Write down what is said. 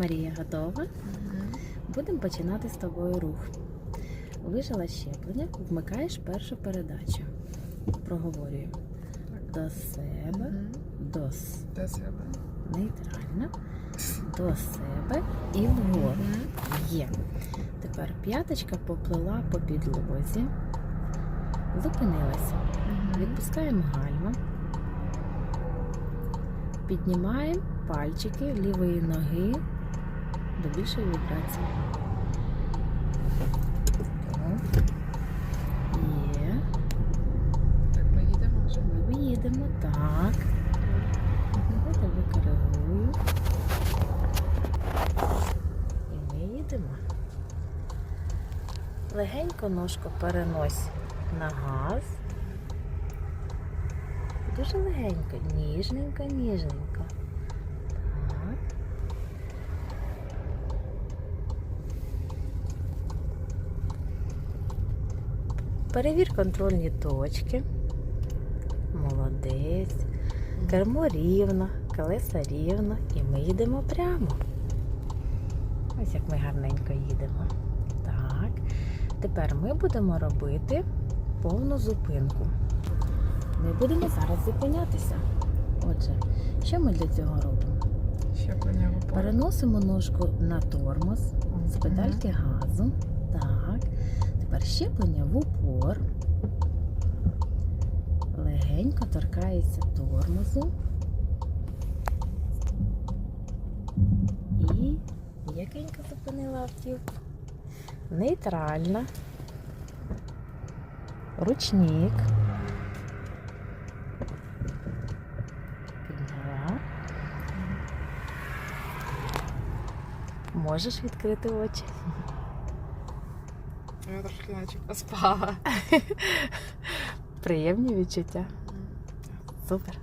Марія готова? Будемо починати з тобою рух. Вижила щеплення, вмикаєш першу передачу. Проговорюю. До себе, до До себе. нейтрально, до себе і вгору. Є. Тепер п'яточка поплила по підлозі. Зупинилася. Відпускаємо гальма. Піднімаємо пальчики лівої ноги вібрації. Так. Є. Так, ми їдемо вже. Ми їдемо. Так. Я тебе коригую. І ми їдемо. Легенько ножку перенось на газ. Дуже легенько, ніжненько, ніжненько. Так. Перевір контрольні точки. Молодець. Кермо рівно, колеса рівно і ми їдемо прямо. Ось як ми гарненько їдемо. Так. Тепер ми будемо робити повну зупинку. Ми будемо зараз зупинятися. Отже, що ми для цього робимо? Переносимо ножку на тормоз з педальки газу. Тепер щеплення в упор. Легенько торкається тормозу. І м'якенько зупинила автівку. Нейтральна. Ручник. Можеш відкрити очі. Я трошки наче поспала. Приємні відчуття. Супер.